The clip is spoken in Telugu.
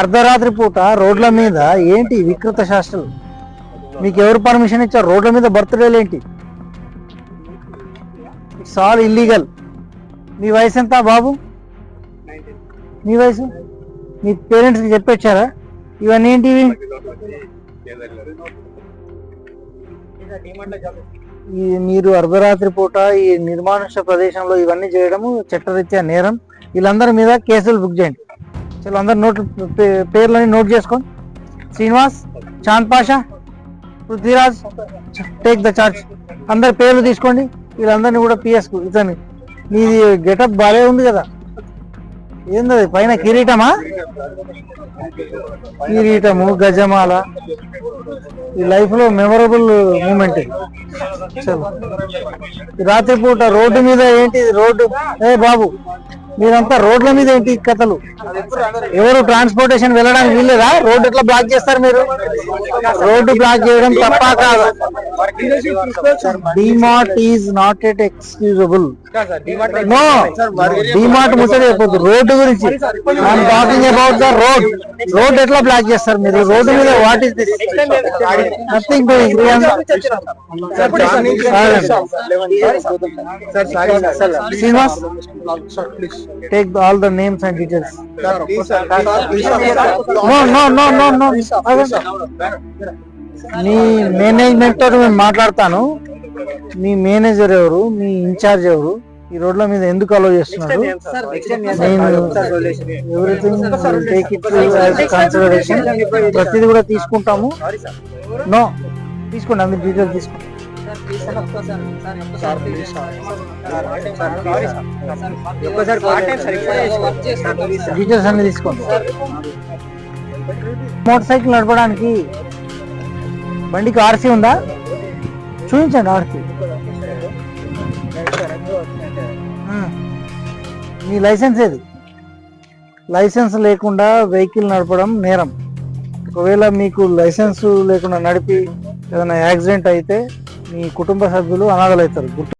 అర్ధరాత్రి పూట రోడ్ల మీద ఏంటి వికృత శాస్త్రాలు మీకు ఎవరు పర్మిషన్ ఇచ్చారు? రోడ్ల మీద బర్త్డేలు ఏంటి? ఇట్స్ ఆల్ ఇల్లీగల్ మీ వయసు ఎంత బాబు? మీ వయసు? మీ పేరెంట్స్కి చెప్పొచ్చారా? ఇవన్నీ ఏంటివి ఈ మీరు అర్ధరాత్రి పూట ఈ నిర్మానుష్య ప్రదేశంలో ఇవన్నీ చేయడము చట్టరీత్యా నేరం. వీళ్ళందరి మీద కేసులు బుక్ చేయండి. చలో అందరు నోట్ పే- పేర్లని నోట్ చేసుకోండి Srinivas Chand Pasha Prithviraj take the charge. అందరి పేర్లు తీసుకోండి. వీళ్ళందరినీ కూడా పిఎస్కు ఇతని మీది గెటప్ బాగా ఉంది కదా. ఏంది పైన కిరీటమా? కిరీటము గజమాల. ఈ లైఫ్లో మెమొరబుల్ మెమరబుల్ మూమెంట్ రాత్రిపూట రోడ్డు మీద ఏంటి? రోడ్డు. ఏ బాబు. మీరంతా రోడ్ల మీద ఏంటి కథలు? ఎవరు ట్రాన్స్పోర్టేషన్ వెళ్ళడానికి వీల్లేదా? రోడ్డు ఎట్లా బ్లాక్ చేస్తారు మీరు? రోడ్డు బ్లాక్ చేయడం తప్ప కాదు? DMart is not at excusable no DMart ముచ్చట చెప్పొద్దు. రోడ్డు గురించి. I'm talking about the road road ఎట్లా బ్లాక్ చేస్తారు మీరు? రోడ్డు మీద what is this nothing Srinivas take all the names and details no no no no no మీ మేనేజ్మెంట్తో నేను మాట్లాడతాను. మీ మేనేజర్ ఎవరు? మీ ఇన్ఛార్జ్ ఎవరు? ఈ రోడ్ల మీద ఎందుకు అలో చేస్తున్నారు? ఎవ్రీథింగ్ టేక్ ఇట్ కన్సిడరేషన్ ప్రతిదీ కూడా తీసుకుంటాము. నో తీసుకోండి అందరి డీటెయిల్స్ తీసుకోండి. డీటెయిల్స్ అన్ని తీసుకోండి. మోటార్ సైకిల్ నడపడానికి బండికి ఆర్సీ ఉందా? చూపించండి ఆర్సీ మీ లైసెన్స్ ఏది? లైసెన్స్ లేకుండా వెహికల్ నడపడం నేరం. ఒకవేళ మీకు లైసెన్స్ లేకుండా నడిపి ఏదైనా యాక్సిడెంట్ అయితే మీ కుటుంబ సభ్యులు అనాథలవుతారు గుర్తు